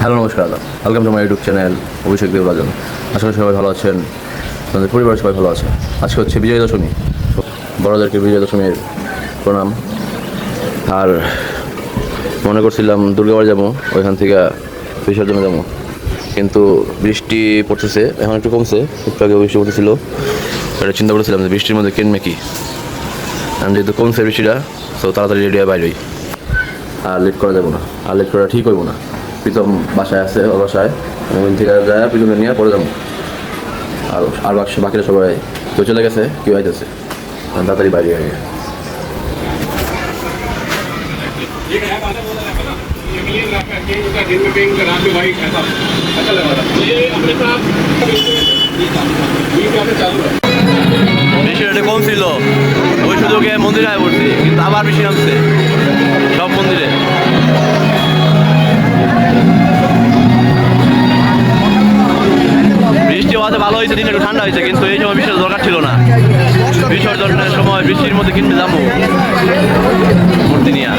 Hello, নমস্কার আদাব welcome to my YouTube channel Abhishek Debrajan. আশা করি সবাই ভালো আছেন, আপনাদের পরিবারের সবাই ভালো আছে আজকে হচ্ছে বিজয় দশমী। বড়োদেরকে বিজয় দশমীর প্রণাম। আর মনে করছিলাম দুর্গাবার যাব, ওইখান থেকে বিসর্জনে যাব। কিন্তু বৃষ্টি পড়তেছে, এখন একটু কমছে, একটু আগে বৃষ্টি পড়তেছিল। এটা চিন্তা করেছিলাম যে বৃষ্টির মধ্যে কিনবে কি। আমি যেহেতু কমছে বৃষ্টিটা, তো তাড়াতাড়ি রেডি হয়ে বাইরে। আর লেট করা যাব না। আর লেট করা ঠিক হইব না। প্রীতম বাসায় আছে, ওর বাসায়। আমি থেকে যায় প্রীতমে নিয়ে পরে যাব। আর আর বাক্স বাকিরা সবাই কেউ চলে গেছে, কেউ আইতেছে। তাড়াতাড়ি বাইরে আগে বিষয়টা কম ছিল। ওই সুযোগে মন্দিরে পড়ছি কিন্তু আবার বেশি নামছে। সব মন্দিরে। বৃষ্টি হওয়াতে ভালো হয়েছে, দিন একটু ঠান্ডা হয়েছে, কিন্তু এই সময় বৃষ্টির দরকার ছিল না। বিসর্জনের সময় বৃষ্টির মধ্যে কিনতে যাব মূর্তি নিয়ে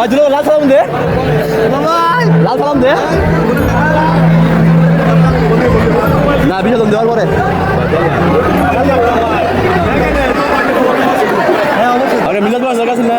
লাল সালাম দে। লাল সালাম দে। না বিনোদন দেওয়ার পরে। আরে, মিলাদ বাস আছে না?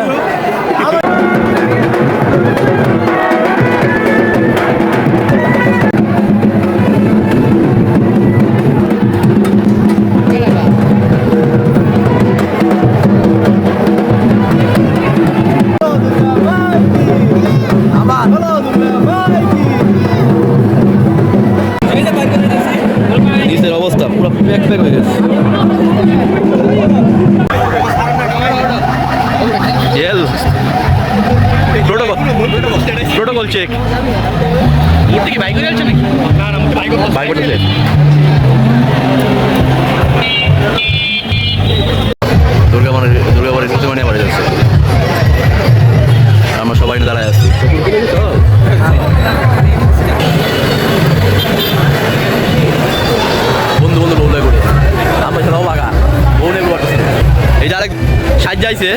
যাইছে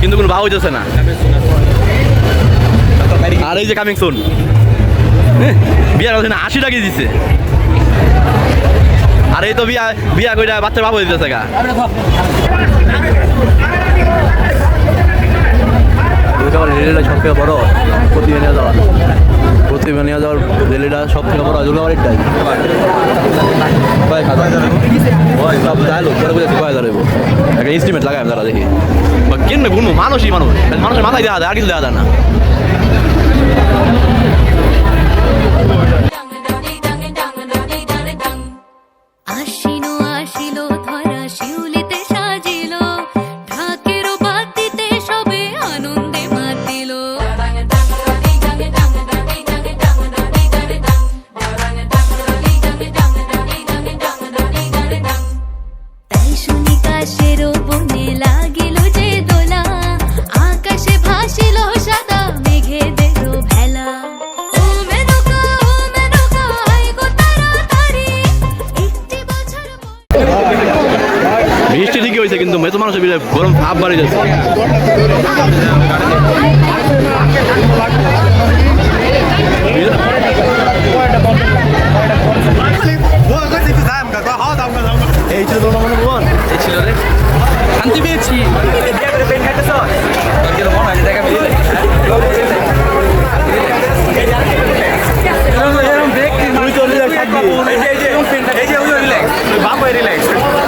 কিন্তু কোনো ভাব হইতেছে না। আর এই যে কামিং সুন বিয়ার না আশি টাকা দিচ্ছে। আর এই তো বিয়া বিয়া কইরা বাচ্চার বাবু দিতেছে গা। বড় প্রতিমা যাওয়া। প্রতিমা নিয়ে যাওয়ার রেলিটা সব থেকে বড় আজুল খাতা ওই সব চাইলো পরে বুঝেছি কয় হাজার একটা ইনস্ট্রুমেন্ট লাগাই তারা দেখি। বা কেন কোনো মানুষই মানুষ। মানুষের মাথায় দেওয়া যায় আর কিছু দেওয়া যায় না। কিন্তু মেতো মানুষের বিরাট গরম ভাব বাড়ি যাচ্ছে এই ছিল তোমার মনে ভুবন এই ছিল রে শান্তি পেয়েছি বুঝলো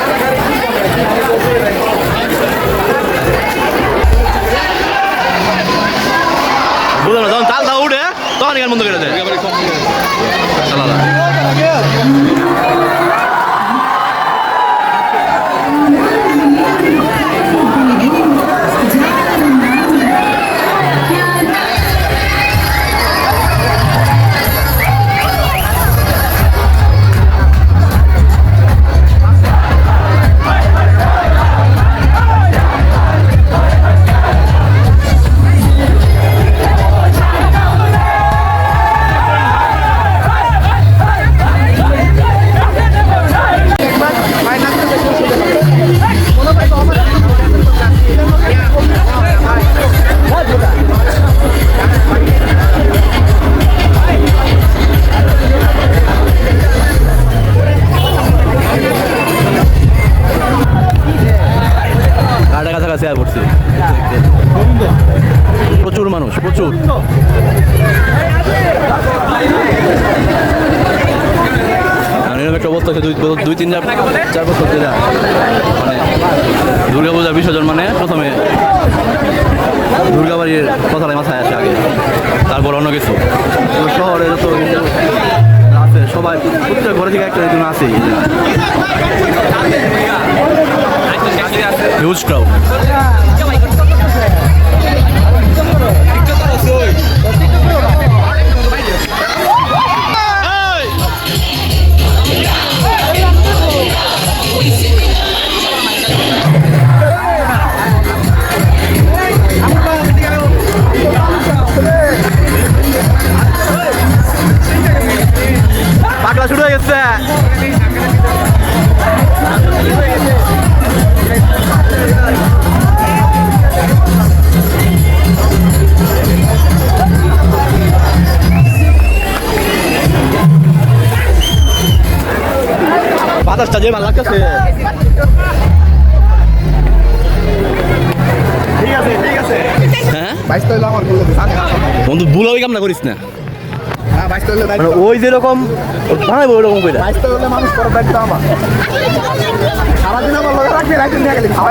একটা অবস্থা দুই দুই তিন চার বছর ধরে। মানে দুর্গা পূজার বিসর্জন মানে প্রথমে দুর্গাবাড়ির কথাটাই মাথায় আসে আগে, তারপর অন্য কিছু। শহরে যত আছে, সবাই প্রত্যেক ঘরে থেকে একটা একজন আছেই। হিউজ ক্রাউড ভালো লাগতেছে হ্যাঁ? বন্ধু কামনা করিস না? মানে ওই যেরকম ভাঙাইবো ওইরকম কইরা। সারাদিন আমার লগে রাখবি রাখবি নিয়ে গেলি খাওয়া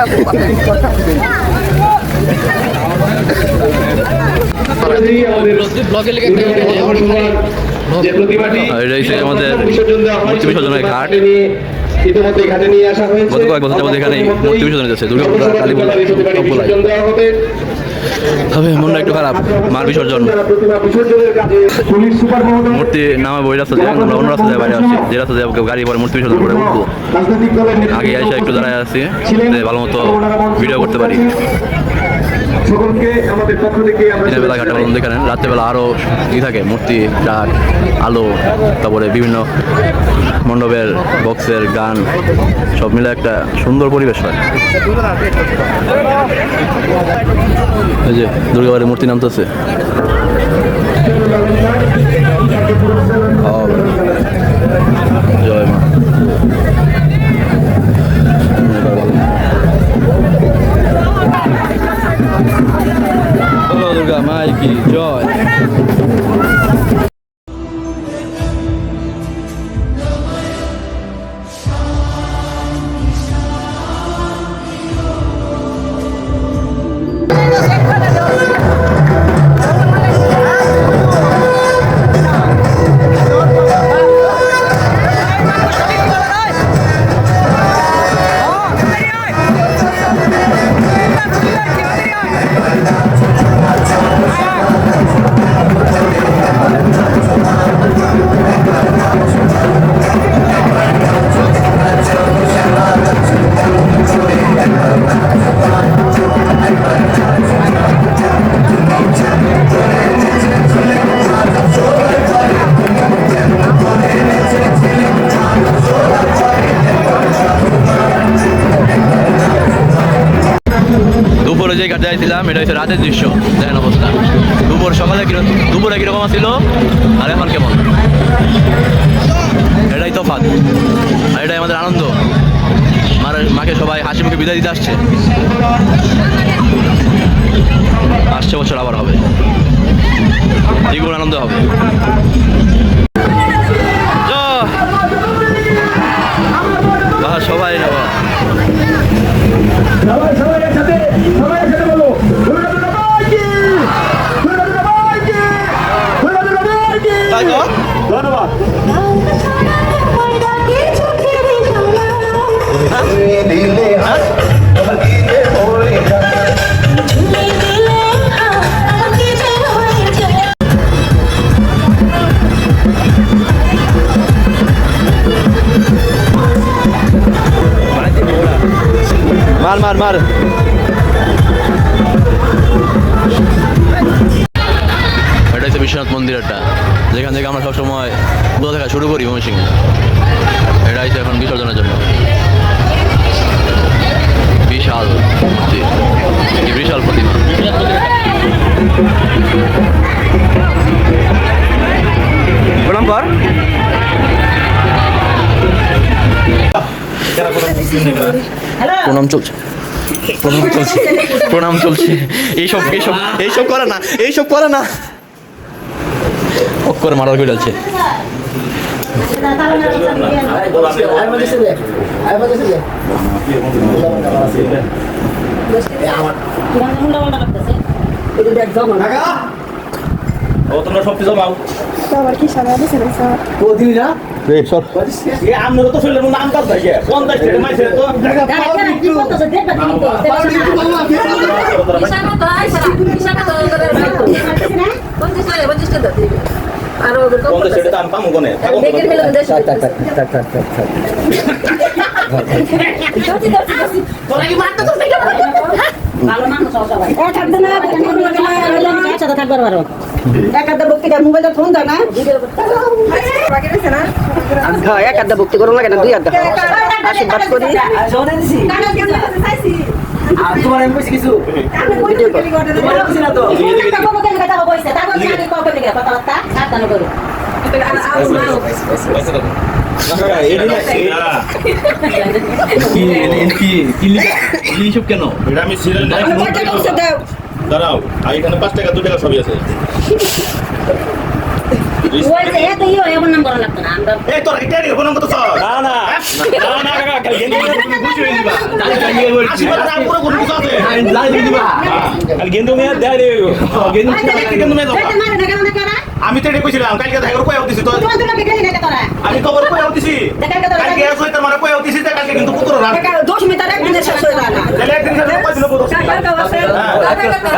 যে প্রতিমাটি আর এটা হচ্ছে আমাদের হয় ঘাট। ঘাটে ইতিমধ্যে ঘাটে নিয়ে আসা হয়েছে। গত কয়েক বছর যাবত এখানে মূর্তি বিসর্জন যাচ্ছে কালী পূজা তবে মনটা একটু খারাপ মার বিসর্জন। মূর্তি ওই রাস্তা দিয়ে আমরা অন্য রাস্তা দিয়ে বাইরে আসছি। যে রাস্তা দিয়ে গাড়ি পরে মূর্তি বিসর্জন করে উঠবো। আগে এসে একটু দাঁড়ায় ভালো মতো ভিডিও করতে পারি। সকলকে আমাদের পক্ষ থেকে আমরা বেলা ঘাটে বলুন দেখেন রাত্রেবেলা আরও ই থাকে মূর্তি ডাক আলো তারপরে বিভিন্ন মণ্ডপের বক্সের গান সব মিলে একটা সুন্দর পরিবেশ হয়। এই যে দুর্গাবাড়ির মূর্তি নামতেছে। দুর্গা মাই কি জয় যাইছিলাম এটা হচ্ছে রাতের দৃশ্য। দেখেন অবস্থা। দুপুর সকালে দুপুরে কীরকম ছিল আর এখন কেমন? এটাই তফাৎ। আর এটাই আমাদের আনন্দ। মাকে সবাই হাসি মুখে বিদায় দিতে আসছে। আসছে বছর আবার হবে। দ্বিগুণ আনন্দ হবে। সবাই সবাই সবাই একসাথে সবাই মার মার। এটা হচ্ছে বিশ্বনাথ মন্দির একটা যেখান থেকে আমরা সবসময় কোথা থেকে শুরু করি ময়মনসিং এটা হচ্ছে এখন বিসর্জনের জন্য। বিশাল বিশাল প্রতিমা। প্রণাম কর। প্রণাম চলছে। প্রণাম চলছে। প্রণাম চলছে। এইসব এইসব এইসব করে না এইসব করে না। করে মারার করে যাচ্ছে তোমরা সব কিছু পাও সবার কি সারা দিছে না? স্যার রে সর এ আমরা তো শুনলে নাম কাজ থাকে পঞ্চাশ টাকা মাইছে তো পঞ্চাশ টাকা দাম পামু কোনে মোবাইলটা ফোন দাও না। হ্যাঁ এক আধা ভক্তি করো লাগে না দুই আধা আশীর্বাদ করি এটা আমি সিরিয়াল দাঁড়াও আর এখানে পাঁচ টাকা দু টাকা সবই আছে। আমি তো এটা কইছিলাম কালকে দেখা করে কই দিছি তো। আমি খবর কই দিছি কালকে দিছি কিন্তু রাখ মিটার এক শেষ হয়ে যায় না তাহলে একদিন সাথে কই দিল পুত্র তাহলে কি কটা বাজে এটা খাই খাই বলে শুয়ে বসে মা মা শুয়ে পড়ছে নমস্কার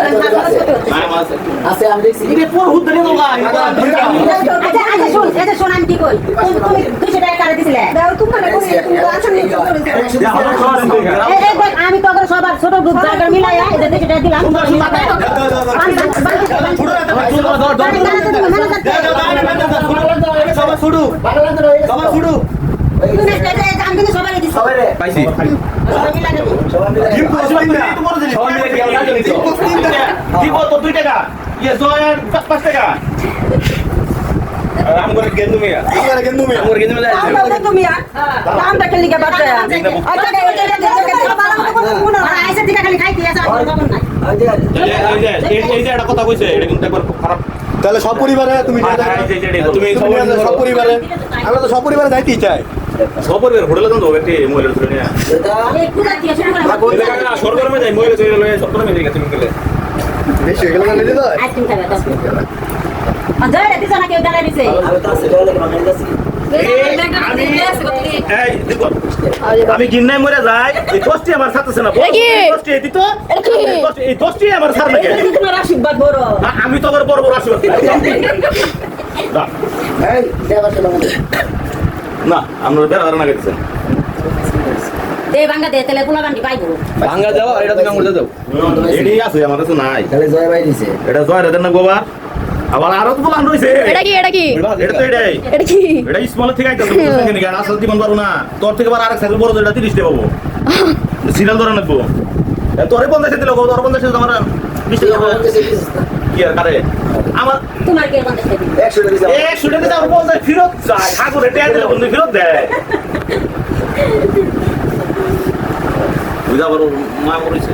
আমি আচ্ছা আচ্ছা মানে তো সবার ছোট গ্রুপ মিলাইয়া এটা দুশো টাকা দিলাম সবাই দিচ্ছি পাইছি সবাই মিলাই দেবো কি বলতো দুই টাকা ইয়ে জয় পাঁচ টাকা আম গেন্দু মিয়া গেন্দু মিয়া আমার গেন্দু মিয়া আমরা তুমি দামটা খেলি কে বাচ্চা আচ্ছা এটা এটা আইসা দিকা খালি খাইতে আছে আর খবর নাই এই যে একটা কথা কইছে এটা কিন্তু একবার খারাপ তাহলে সব পরিবারে তুমি তুমি তুমি সব পরিবারে আমরা তো সব পরিবারে যাইতেই চাই সবর হোটেলে তো একটি মোবাইল ধরে নিয়ে এই কুড়া দিয়ে শুরু করে সরকার মে যাই মোবাইল চলে লয়ে মে যাই তুমি গেলে বেশি হয়ে গেল না দিদি? ভাই আইসক্রিম খাবে। দশ মিনিট জয় রে দিছ কেউ দাঁড়ায় দিছে? এই দেখো আমি গিন্নাই মরে যাই এই দশটি আমার সাথে আছে না দশটি এই দিত এই দশটি আমার সার লাগে আমি তো আবার বড় বড় আশীর্বাদ। না, আপনার বেড়া ধারণা গেছেন দে ভাঙ্গা দে তেলে পোলা বান্ডি পাইবো। ভাঙ্গা দাও আর এটা তুমি আঙুল দাও। এটি আছে আমার কাছে নাই। তাহলে জয় ভাই দিছে। এটা জয় রাজার না গোবার। আবার আরও তো প্ল্যান রয়েছে এটা কি এটা কি? এটা তো এটাই। এটা কি? এটা স্মল থেকে আইতাছে বুঝছেন কি রাস্তা জীবন পারব না। তোর থেকে আবার আরেক সাইকেল বড় যেটা 30 টাকা পাবো। সিরিয়াল ধরে নেব তোরে 50 দিল তোর 50 আমার 20 টাকা কি আর কারে? আমার তোমার কি বন্ধ করে দিই একশো টাকা দিছে এ শুনে দিতে আমার 50 ফেরত যায়। ঠাকুরে টেয়া বন্ধু ফেরত দেয় বুঝা বড় মা করেছে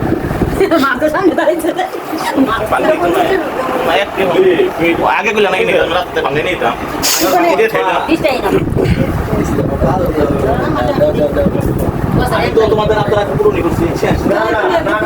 মা তো সঙ্গে দাঁড়িয়েছে। পাল্লে তো নাই মা এক কে বলি? আগে নাকি নিতাম আমি তো তোমাদের আপনারা পুরো করছি। না না না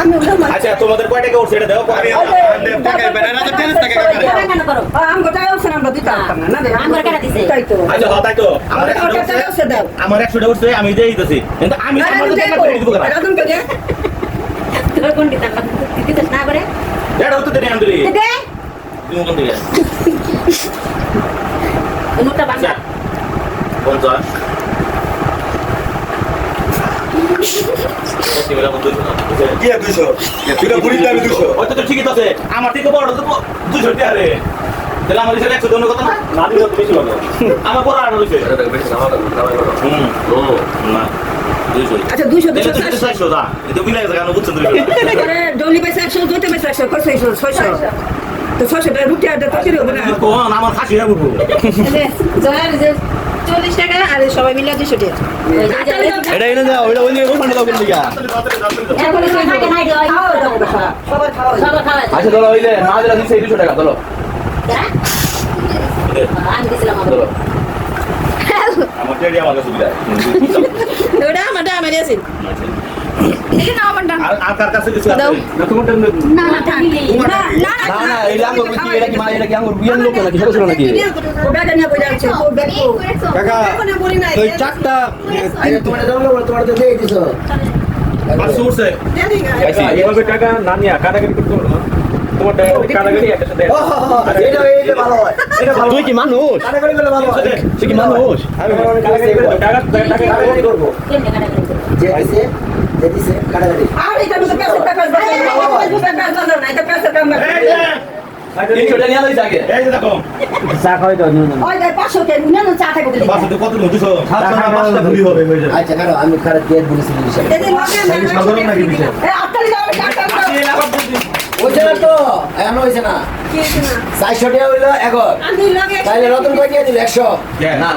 আমি আচ্ছা তোমাদের কয় টাকা উঠছে? এটা দাও আমি টাকা বেড়া না টেনিস টাকা কেন করো? আমি গোটাই অবস্থান আমরা দিতে পারতাম না। না আমার কাটা দিছে। তাই তো। আচ্ছা হ্যাঁ তাই তো। আমার একশো টাকা। দাও। আমার টাকা উঠছে আমি দিয়ে দিতেছি। কিন্তু আমি আমার টাকা দেবো। দিব কেন? এরকম করে তোর কোন দিতে দিতে না করে? এটা উত্তর দিনে আন্দুলি দে তুমি কোন দিকে? নোটটা বাঁচা পঞ্চাশ পঁচিশ বেলা মতো দুইশো টাকা, বুঝছেন? কি আর 200 দুইটা বুড়ির দামে 200 ওই তো তো ঠিকই তো আছে আমার থেকে বড় তো দুশো টাকা রে। তাহলে আমার হিসেবে একশো দোনো কথা না? না দিলে তো বেশি হবে আমার বড় হুম। ও। না দুইশো আচ্ছা দুইশো তো সেটা চারশো দা এটা বিনা গেছে কেন বুঝছেন দুইশো ডলি পয়সা একশো দুইটা পয়সা একশো ছয়শো ছয়শো। তো ছয়শো টাকা রুটি আর কত হবে না। কোন আমার খাসি বলব চল্লিশ টাকা আর সবাই মিলে দুশো টাকা এটা এনে ওইটা দাও কোন দিকে এখন সবার খাওয়া আচ্ছা ধরো ওই না দিলা দিচ্ছে দুশো টাকা ধরো। আমি দিছিলাম ধরো। আমার টেডি আমার সুবিধা ওটা আমার আমার চারটা এভাবে টাকা না নিয়ে কাটাকাটি করতে পারো না। হয়। তুই কি মানুষ? তুই কি মানুষ? দিছে কাটাকাটি। আর এটা তো পেছে টাকা। দাও না এটা পেছে কাম না এই যে তিনশো টাকা নিয়ে লইছে আগে এই যে দেখো। ওই যে 500 কে নিয়ে না চা খাই বলি পাঁচশো কত দুশো। পাঁচটা ঘুরি হবে যাবে আচ্ছা আমি খারাপ দিয়ে বলেছি হইছে না তো? এখন হইছে না? চারশো টাকা হইল নতুন কয় দিয়ে দিল একশো? না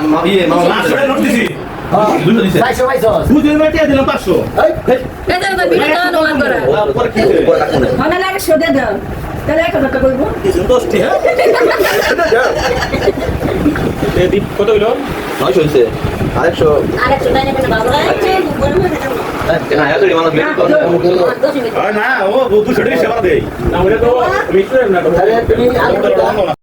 কত হইল নয়শো হয়েছে আরেকশো আরেকশো না ও দুশো টাকা সেবা দেয় না ওটা তো মিশ্র না।